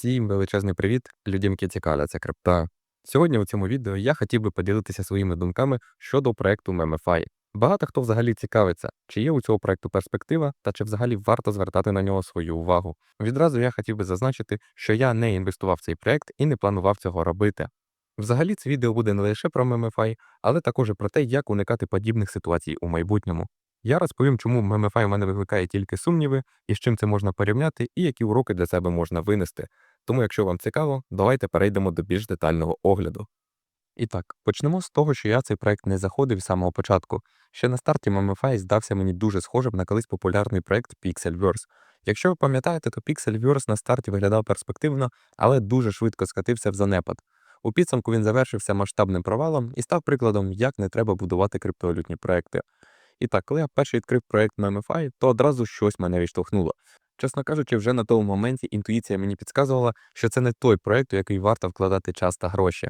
Всім величезний привіт, людям, які цікавляться крипта. Сьогодні у цьому відео я хотів би поділитися своїми думками щодо проекту Memify. Багато хто взагалі цікавиться, чи є у цього проекту перспектива та чи взагалі варто звертати на нього свою увагу. Відразу я хотів би зазначити, що я не інвестував в цей проект і не планував цього робити. Взагалі, це відео буде не лише про Memify, але також і про те, як уникати подібних ситуацій у майбутньому. Я розповім, чому Memify у мене викликає тільки сумніви, і з чим це можна порівняти, і які уроки для себе можна винести. Тому, якщо вам цікаво, давайте перейдемо до більш детального огляду. І так, почнемо з того, що я цей проект не заходив з самого початку. Ще на старті Memify здався мені дуже схожим на колись популярний проект Pixelverse. Якщо ви пам'ятаєте, то Pixelverse на старті виглядав перспективно, але дуже швидко скатився в занепад. У підсумку він завершився масштабним провалом і став прикладом, як не треба будувати криптовалютні проекти. І так, коли я вперше відкрив проект Memify, то одразу щось мене відштовхнуло. Чесно кажучи, вже на тому моменті інтуїція мені підказувала, що це не той проект, у який варто вкладати час та гроші.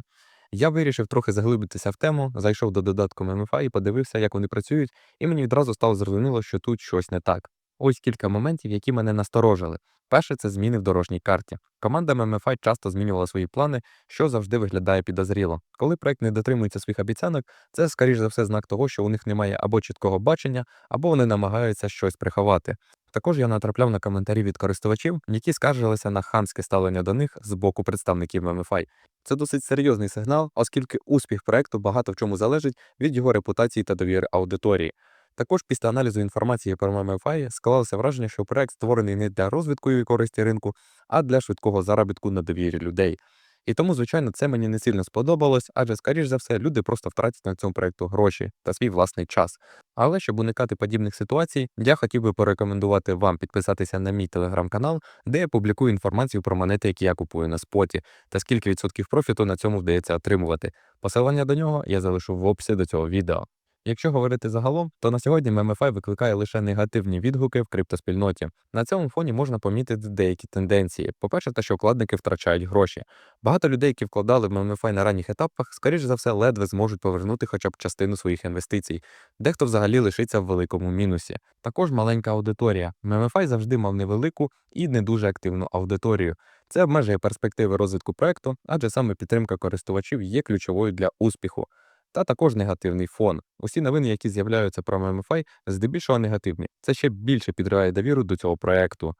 Я вирішив трохи заглибитися в тему, зайшов до додатку Memify і подивився, як вони працюють, і мені відразу стало зрозуміло, що тут щось не так. Ось кілька моментів, які мене насторожили. Перше це зміни в дорожній карті. Команда MMFI часто змінювала свої плани, що завжди виглядає підозріло. Коли проект не дотримується своїх обіцянок, це, скоріш за все, знак того, що у них немає або чіткого бачення, або вони намагаються щось приховати. Також я натрапляв на коментарі від користувачів, які скаржилися на хамське ставлення до них з боку представників MMFI. Це досить серйозний сигнал, оскільки успіх проекту багато в чому залежить від його репутації та довіри аудиторії. Також після аналізу інформації про MMFI склалося враження, що проект створений не для розвитку і користі ринку, а для швидкого заробітку на довірі людей. І тому, звичайно, це мені не сильно сподобалось, адже, скоріш за все, люди просто втратять на цьому проекту гроші та свій власний час. Але щоб уникати подібних ситуацій, я хотів би порекомендувати вам підписатися на мій телеграм-канал, де я публікую інформацію про монети, які я купую на споті, та скільки відсотків профіту на цьому вдається отримувати. Посилання до нього я залишу в описі до цього відео. Якщо говорити загалом, то на сьогодні MMFI викликає лише негативні відгуки в криптоспільноті. На цьому фоні можна помітити деякі тенденції. По-перше, те, що вкладники втрачають гроші. Багато людей, які вкладали в MMFI на ранніх етапах, скоріш за все, ледве зможуть повернути хоча б частину своїх інвестицій. Дехто взагалі лишиться в великому мінусі. Також маленька аудиторія. MMFI завжди мав невелику і не дуже активну аудиторію. Це обмежує перспективи розвитку проекту, адже саме підтримка користувачів є ключовою для успіху та також негативний фон. Усі новини, які з'являються про MMFI, здебільшого негативні. Це ще більше підриває довіру до цього проекту.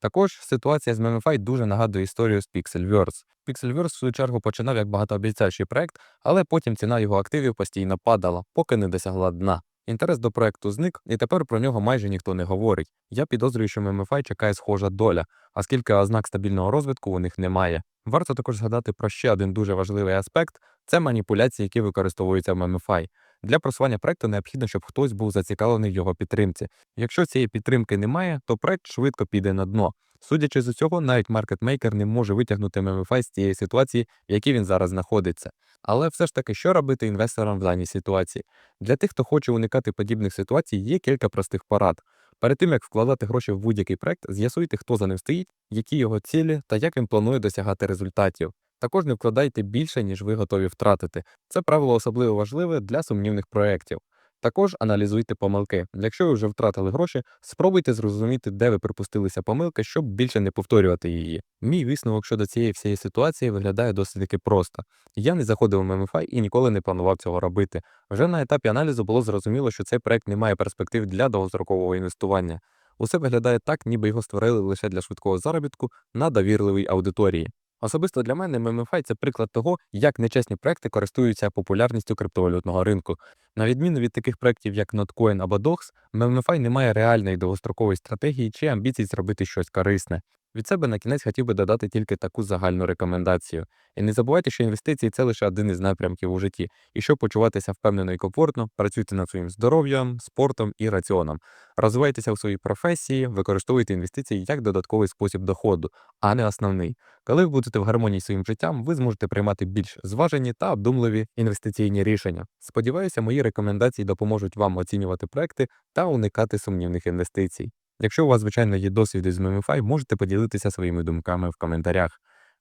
Також ситуація з MMFI дуже нагадує історію з Pixelverse. Pixelverse, в свою чергу, починав як багатообіцяючий проект, але потім ціна його активів постійно падала, поки не досягла дна. Інтерес до проекту зник, і тепер про нього майже ніхто не говорить. Я підозрюю, що MMFI чекає схожа доля, оскільки ознак стабільного розвитку у них немає. Варто також згадати про ще один дуже важливий аспект це маніпуляції, які використовуються в MMFI. Для просування проекту необхідно, щоб хтось був зацікавлений в його підтримці. Якщо цієї підтримки немає, то проект швидко піде на дно. Судячи з цього, навіть маркетмейкер не може витягнути MMFI з тієї ситуації, в якій він зараз знаходиться. Але все ж таки, що робити інвесторам в даній ситуації? Для тих, хто хоче уникати подібних ситуацій, є кілька простих порад. Перед тим як вкладати гроші в будь-який проект, з'ясуйте, хто за ним стоїть, які його цілі та як він планує досягати результатів. Також не вкладайте більше, ніж ви готові втратити. Це правило особливо важливе для сумнівних проєктів. Також аналізуйте помилки. Якщо ви вже втратили гроші, спробуйте зрозуміти, де ви припустилися помилки, щоб більше не повторювати її. Мій висновок щодо цієї всієї ситуації виглядає досить таки просто. Я не заходив в MMFI і ніколи не планував цього робити. Вже на етапі аналізу було зрозуміло, що цей проект не має перспектив для довгострокового інвестування. Усе виглядає так, ніби його створили лише для швидкого заробітку на довірливій аудиторії. Особисто для мене MMFI – це приклад того, як нечесні проекти користуються популярністю криптовалютного ринку. На відміну від таких проєктів, як Notcoin або DOX, MMFI не має реальної довгострокової стратегії чи амбіцій зробити щось корисне. Від себе на кінець хотів би додати тільки таку загальну рекомендацію. І не забувайте, що інвестиції це лише один із напрямків у житті. І щоб почуватися впевнено і комфортно, працюйте над своїм здоров'ям, спортом і раціоном. Розвивайтеся у своїй професії, використовуйте інвестиції як додатковий спосіб доходу, а не основний. Коли ви будете в гармонії з своїм життям, ви зможете приймати більш зважені та обдумливі інвестиційні рішення. Сподіваюся, мої рекомендації допоможуть вам оцінювати проекти та уникати сумнівних інвестицій. Якщо у вас, звичайно, є досвід із Memify, можете поділитися своїми думками в коментарях.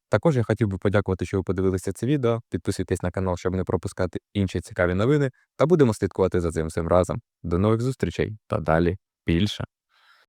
Також я хотів би подякувати, що ви подивилися це відео. Підписуйтесь на канал, щоб не пропускати інші цікаві новини, та будемо слідкувати за цим всім разом. До нових зустрічей та далі більше.